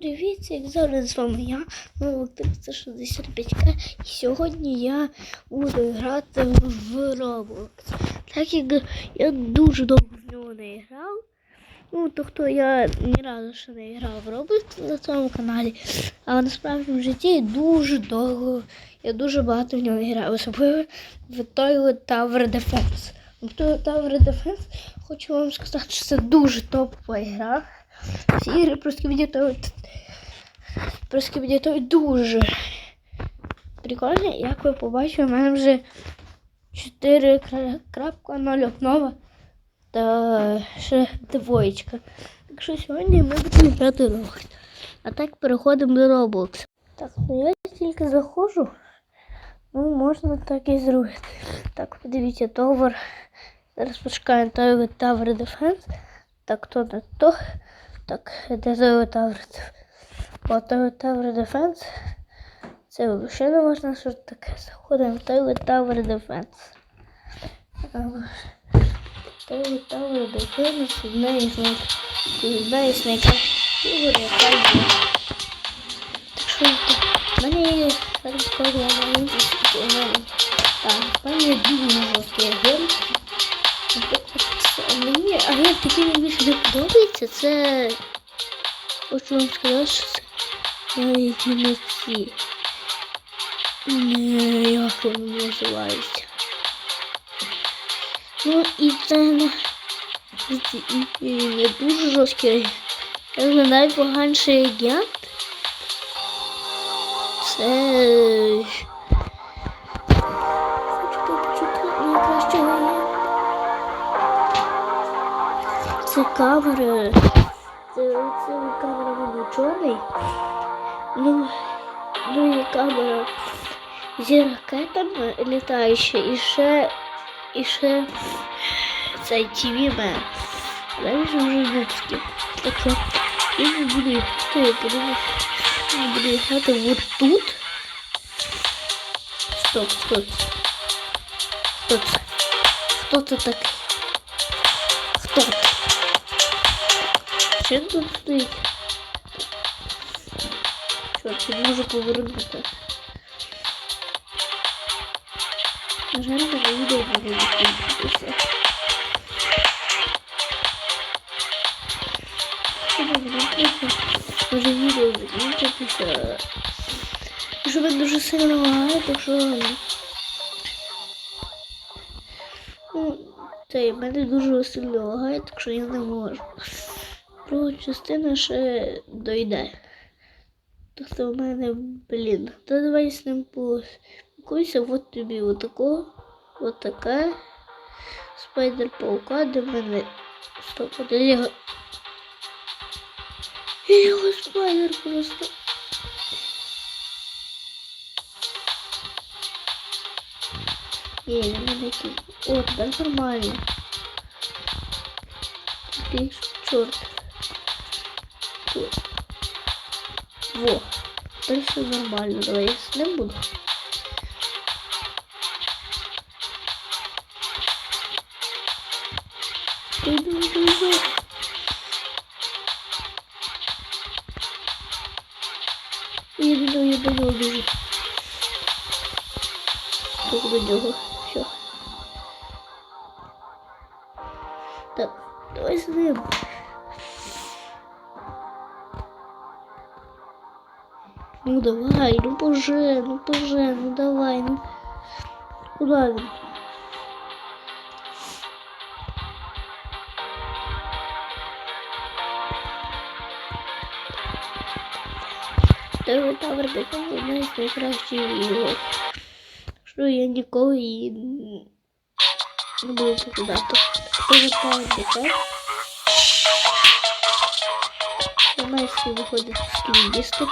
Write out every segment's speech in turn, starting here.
Привіт, як завжди з вами я, Електр 65К. І сьогодні я буду грати в Roblox. Так як я дуже довго в нього не грав. Ну, тобто я ні разу ще не грав в Roblox на цьому каналі. Але насправді в житті дуже довго, я дуже багато в нього грав. Особливо в Toilet Tower Defense. Toilet Tower Defense хочу вам сказати, що це дуже топова гра. Всі ігри про скібідітові про скібідітові дуже прикольні. Як ви побачили, у мене вже 4.0 обнова та ще двоєчка. Так що сьогодні ми будемо грати Roblox. А так переходимо до Roblox. Так, ну я тільки заходжу. Ну, можна так і зробити. Так, подивіться, Tower. Зараз почекаємо Tower Defense. Так, то не то. Так, де Tower Defense? От Tower Defense. Це взагалі не можна що таке. Заходимо в Tower Defense. Tower Tower Defense одна із най... одна із найкращих ігор, яка є. Так що в мене є зараз коли я маленький, так, в мене дуже жорсткий агент. Мені агент, який найбільше не подобається, це хочу вам сказати, що це навіть не ці. Не, як вони називаються. Ну і це не, і, не дуже жорсткий. Це найпоганший агент. Це... Це камера. Це, це камера буде чорний. Ну, ну і камера зі ракетами літаюча і ще і ще цей TV мен. Далі вже людський. Так що він буде грати, я подумав, він буде грати вот тут. Стоп, стоп. Хто це? Хто це такий? Хто це? Чим тут стоїть? Чорт, не можу повернути. На жаль, на відео відключитися. Може відео закінчитися. Що ви дуже сильно лагає, так що... Ну, це мене дуже сильно лагає, так що я не можу. Друга частина ще дойде. Тобто в мене, блін, то давай з ним поспілкуйся, от тобі отако, от така. Спайдер паука, де мене. Стоп, де його. Його спайдер просто. Є, в мене такий. О, тепер нормально. Такий чорт. Во. Все нормально. Давай я с ним буду. Иду. Иду, я нього біжу. Так, до нього. Все. Так, давай з ним. Ну давай, ну боже, ну боже, ну давай, ну. Куда він? Второй тавер Дефенс одна із найкращих ігор. Що я ніколи її не буду покидати. Второй тавер Дефенс. Вона із виходить з кіністу.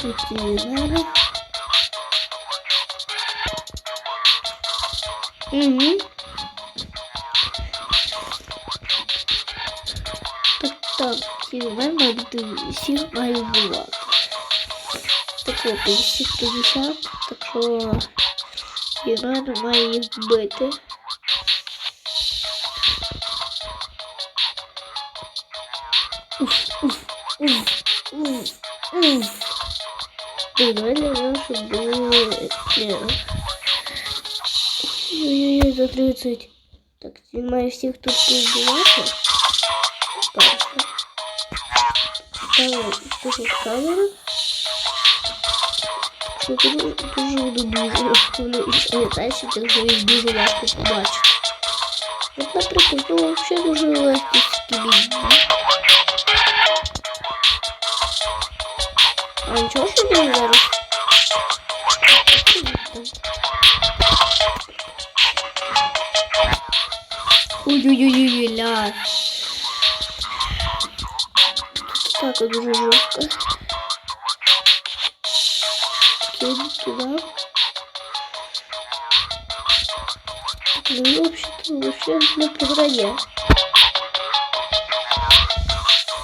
Тут. Угу. Так, так, снимаем мою сил мою блок. Так вот, 50, так что не надо мои беты. Уф, уф, уф, уф, уф. Давай лежим, Ой-ой-ой, за 30. Так, снимаю всех тут убивать. Пальше. Ставим тут камеру. Смотрю, дуже удобно. Вони літаючи, так же їх дуже легко побачити. От, наприклад, ну, вообще нужно легко скібіть. Ben çok mu biliyorum? Uyuyuyuyuylar. İki dakika duruyor. Gelin ki ben. Ну, вообще-то, вообще, на программе.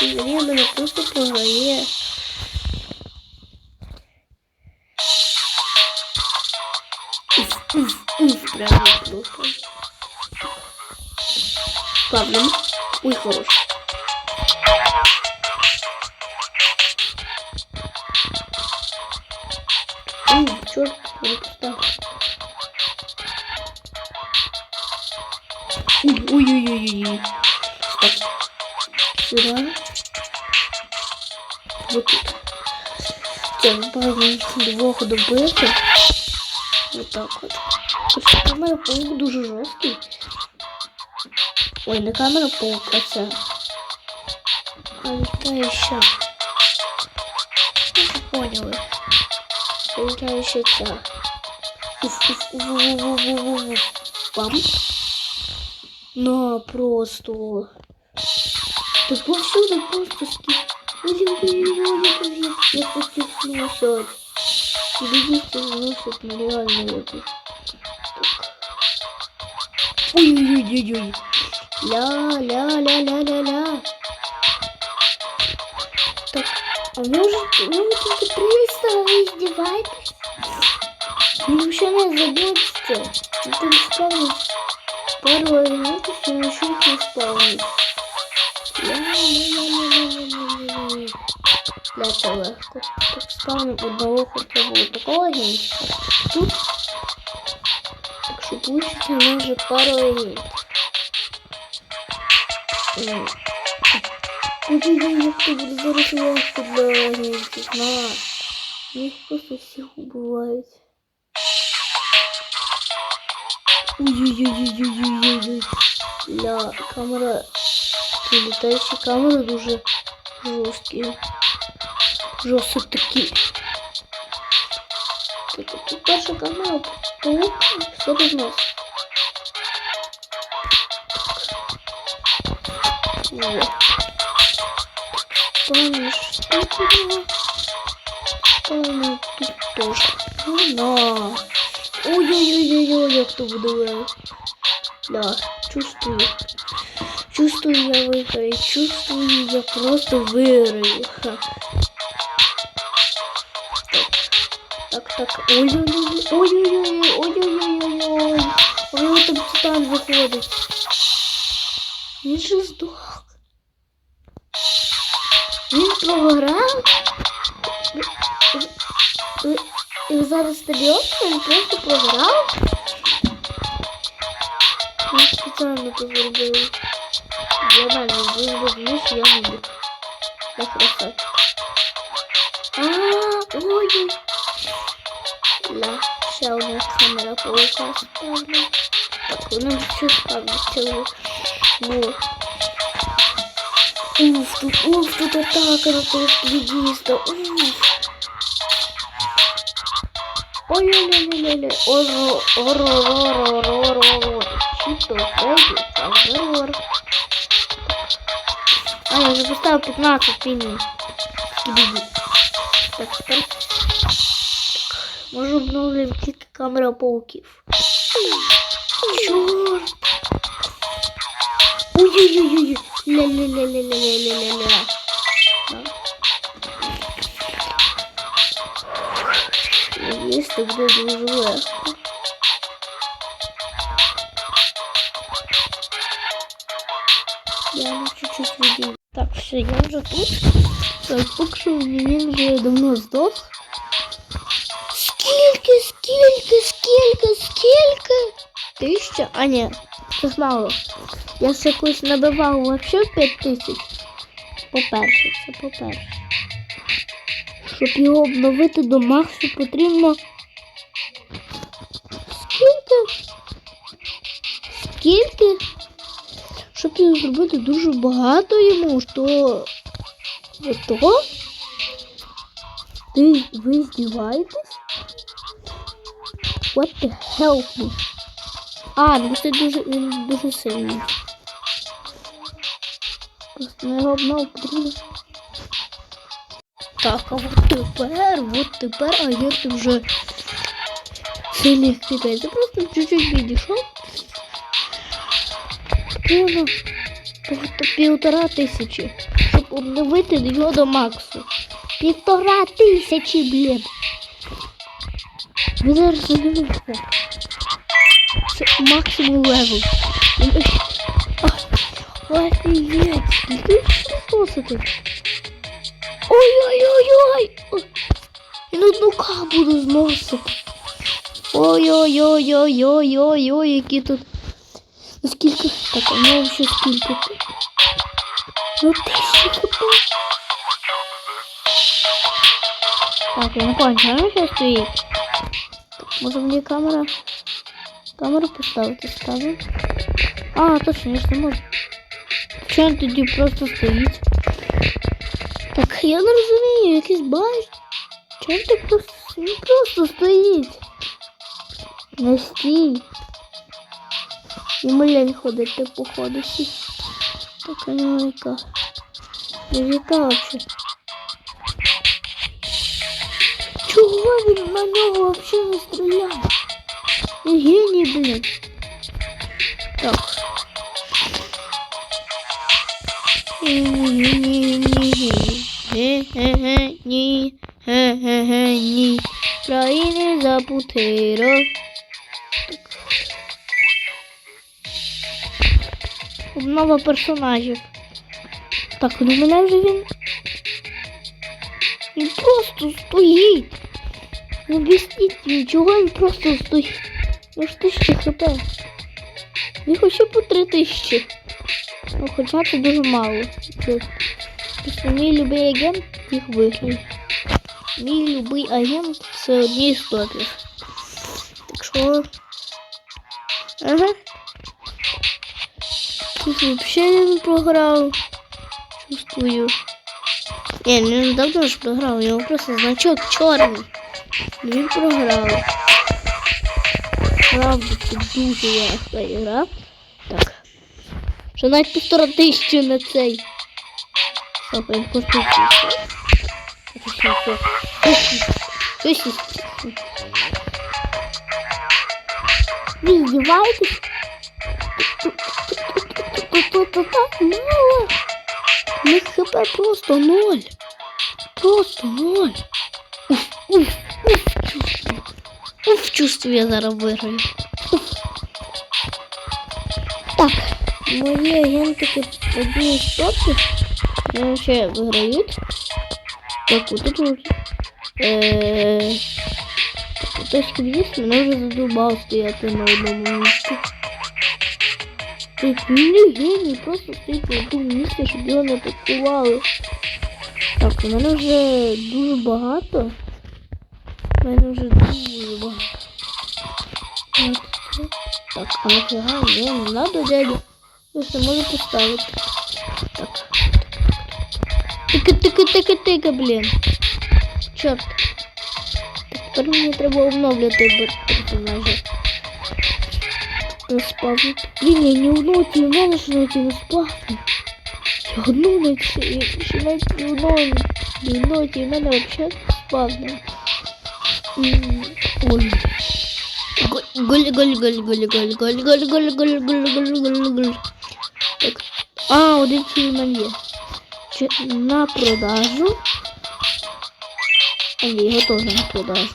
Время на просто программе. Прямо просто. Ладно. Ой, хорош. Ой, черт, он встал. Ой-ой-ой-ой-ой. Стоп. Сюда. Вот тут. Так, бавим двох добити. Вот так вот камера паук дуже жесткий. Ой, на камеру паук, а це. А это еще. літаюча. Ну, поняли. Літаюча ця. Бам. На, просто. Да повсюду просто скидки. Я постеснулся. Убедите, вносит на реальный опыт. Ой-ой-ой-ой. Ля-ля-ля-ля-ля-ля. Так, а может, может это пристава издевайтесь? Ну, вообще нас забудьте. Это не спавнит. Пару элементов и еще их не спавнит. Ля-ля-ля-ля-ля-ля-ля. Ля-ля-ля. Так, спавним одного хотя бы такого генчика. Тут Спустя а може пару днів. Удивлюсь, кто будет зарисоваться для них. На. Их просто всех убивает. Ой-ой-ой-ой-ой-ой-ой. Камера. уже камеры жесткие. Жестко такие. Тут перша камера паук, все без нас. Во. Помнишь, что было? Помню, тут тоже. Ну. Ой-ой-ой-ой-ой, як то буде. Да, чувствую. Чувствую, я выиграю. Чувствую, я просто выиграю. Ха. Так, так, так. Там титан виходить. Він же здох. Він програв? Ви зараз серйозно? Він просто програв? Він спеціально це зробив. Я далі він розумієш, я не буду. Я красавчик. А, ой. Ля, ще одна камера паука Нам чушка начала. Вот. Уф, тут, уф, тут атака на полуфлегиста. Уф. Ой-ой-ой-ой-ой-ой, ор-ор-ор-ор-ор-ор-ор. Чисто ор, ор, А, я уже поставил 15 пиней. Так, так. Може обновлюємо тільки камера пауків. Черт. Ой-ой-ой-ой. Ля-ля-ля-ля-ля-ля-ля-ля. Если где-то живое. Я чуть-чуть видел. Так, все, я уже тут. Так, поки він уже давно здох. Сколько, сколько, сколько, сколько? Тисяча? А ні, це мало. Я ще якось набивав вообще 5 тисяч. По-перше, це по-перше. Щоб його обновити до максу, потрібно. Скільки? Скільки? Щоб його зробити дуже багато йому, що ви то? Ти ви здіваєтесь? What the hell? А, ну це дуже, він дуже сильний. Просто на його обнов потрібно. Так, а от тепер, от тепер агент вже сильний кипець. Я просто чуть-чуть відійшов. Просто півтора тисячі, щоб обновити його до максу. Півтора тисячі, блін. Ви зараз розумієте. Максимум левел. Офігеть, ти що просити? Ой-ой-ой-ой! Ой. Він одну буду зносити. Ой-ой-ой-ой-ой-ой-ой, які тут. Ну скільки? Так, а ну ще скільки тут? Ну тисячі хп. Так, я не понял, що стоїть? Може мені камера? Камеру поставити ставлю. А, точно, я ж не можу. Тоді просто стоїть? Так, я не розумію, якийсь бай. Чого він так просто, він просто стоїть? Не стій. Йому лень ходити походу всі. Так, а не. Яка вообще? Чого він на нього вообще не стріляє? Він Геній, блін. Так. Ні, країни запутиро. Обнова персонажів. Так, ну мене вже він. Він просто стоїть. Не об'ясніть нічого, він просто стоїть. Ну ж тисячі хп. Він хоча по три тисячі. Ну, хоча це дуже мало. Просто мій любий агент їх виграє. Мій любий агент це одні історії. Так що. Ага. Тут взагалі він програв. Чувствую. Ну, він давно ж програв, нього просто значок чорний. Він програв. Правда, це дуже легка ігра. Так. Що навіть півтора тисячі на цей. Стоп, я коштую Щось. Ви здіваєтесь? У хп просто ноль. Просто ноль. Уф, чувствую, я зараз виграю. Так, мої агентики одні з топів. Ну, ще виграють. Так, тут вот. Е, Хтось вниз мене вже задумав стояти на одному місці. Тобто він геній просто стоїть на одному місці, щоб його не атакували. Так, у мене вже дуже багато. У мене вже дуже Так что напрягаем, не, ну, не надо, дядя. Ну, Просто можно поставить. Так. Тыка, тыка, тыка, тыка, блин. Черт. Так Тепер мені треба обновлювати персонажа. Розпавнити. Блін, я не вночі, мало що знайти розпавнити. Я одну знайти, я ще навіть не вночі, не вночі, в вообще взагалі спавнив. Ой, Гуль, гуль, гуль, гуль, гуль, гуль, гуль, гуль, гуль, гуль, гуль, гуль, А, вот фільм є. Чи на продажу. А его тоже на продажу.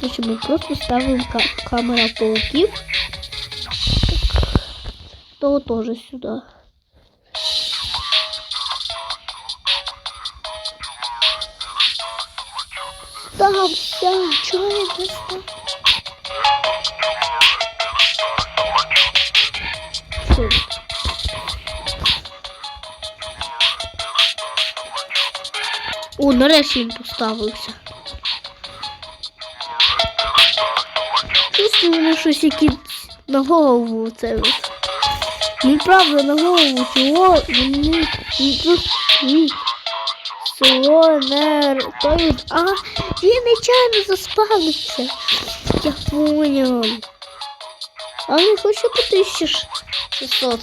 Значить, мы просто ставим ка камера пауків. Так. Того теж сюди. Там, да, человек, это? Нарешті він поставився. Чувствую, мене щось якісь на голову це. Ну, правда, на голову чого мені ні село не той. А, він нечайно заспавився. Я понял. А він хоче по 1600.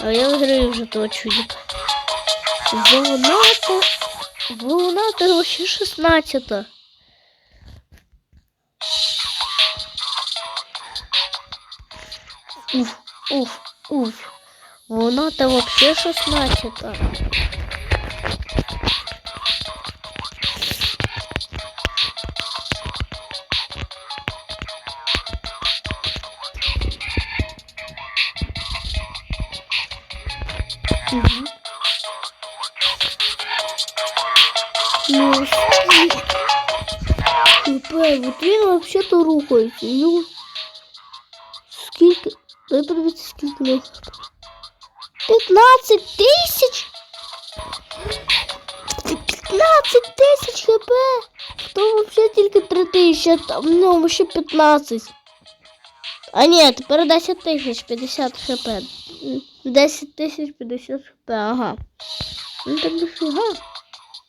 А я виграю вже того чудика. Волната. Волната вообще 16. Уф, уф, уф. Волната вообще 16. Угу. Ну, скільки? Дай подивитися, скільки нас. 15 тисяч? 15 тисяч хп? То вообще тільки 3 тисячі, там, ну, вообще 15. А ні, тепер 10 тисяч, 50 хп. 10 тисяч 50 хп, ага. Ну так дофіга.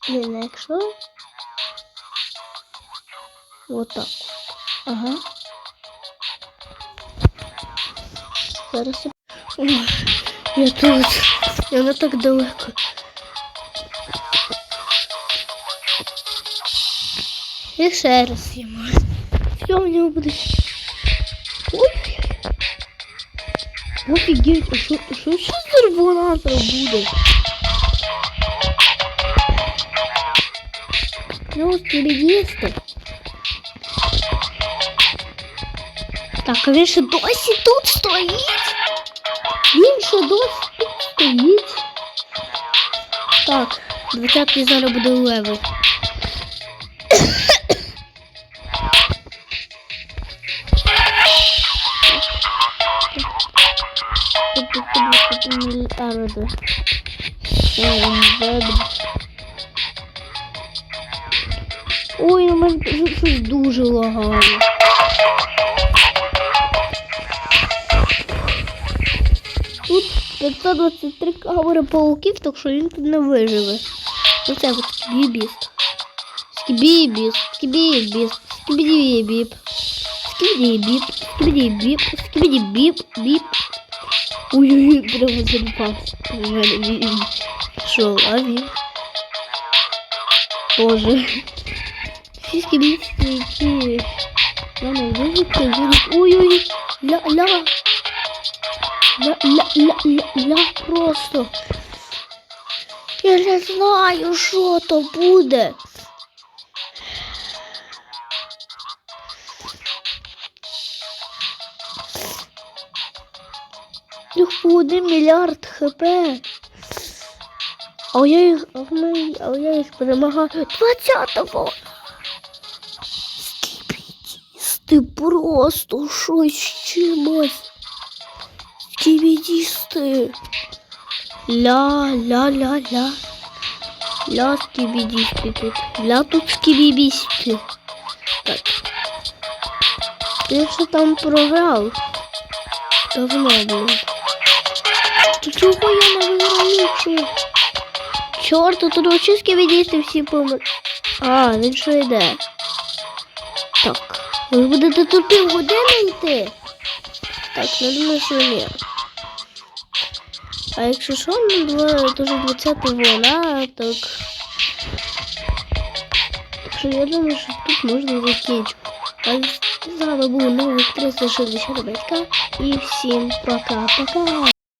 Блін, якщо? Вот так. Ага. Зараз. Ой, я тут. Я не так далеко. І ще раз їмо. Все, у нього буде. Ой. Офігеть, а що, що ще з карбонатором буде? Ну, їсти. Так, а він ще досі тут стоїть. Він ще досі тут стоїть. Так, 20 зараз буде левел. Ой, у мене тут щось дуже лагає. 523 камери пауків, так що він тут не виживе. Оце от скібібіст. Скібібіст, скібібіст, скібідібіп. Скібідібіп, скібідібіп, скібідібіп, біп. Ой-ой-ой, прямо заліпав. У. Що, а він? Боже. Всі скібісти, які... Мене вижити, вижити. Ой-ой, ля-ля. Ля-ля-ля-ля просто. Я не знаю, що то буде. Їх по один мільярд хп. А я їх, а в а я їх перемагаю 20-го. Скібідісти просто щось чимось. Скібідісти. Ля, ля, ля, ля. Ля скібідісти тут. Ля тут скібідісти. Так. Я ще там програв. Давно, блин. То чого я не виграю? Чорт, тут вообще скібідісти всі помер. А, він що йде. Так. Ви будете тут півгодини йти? Так, ну думаю, що ні. А якщо що, ну, два, то вже 20 вона, так. Так що я думаю, що тут можна закінчити. А з вами був новий 365 і всім пока-пока.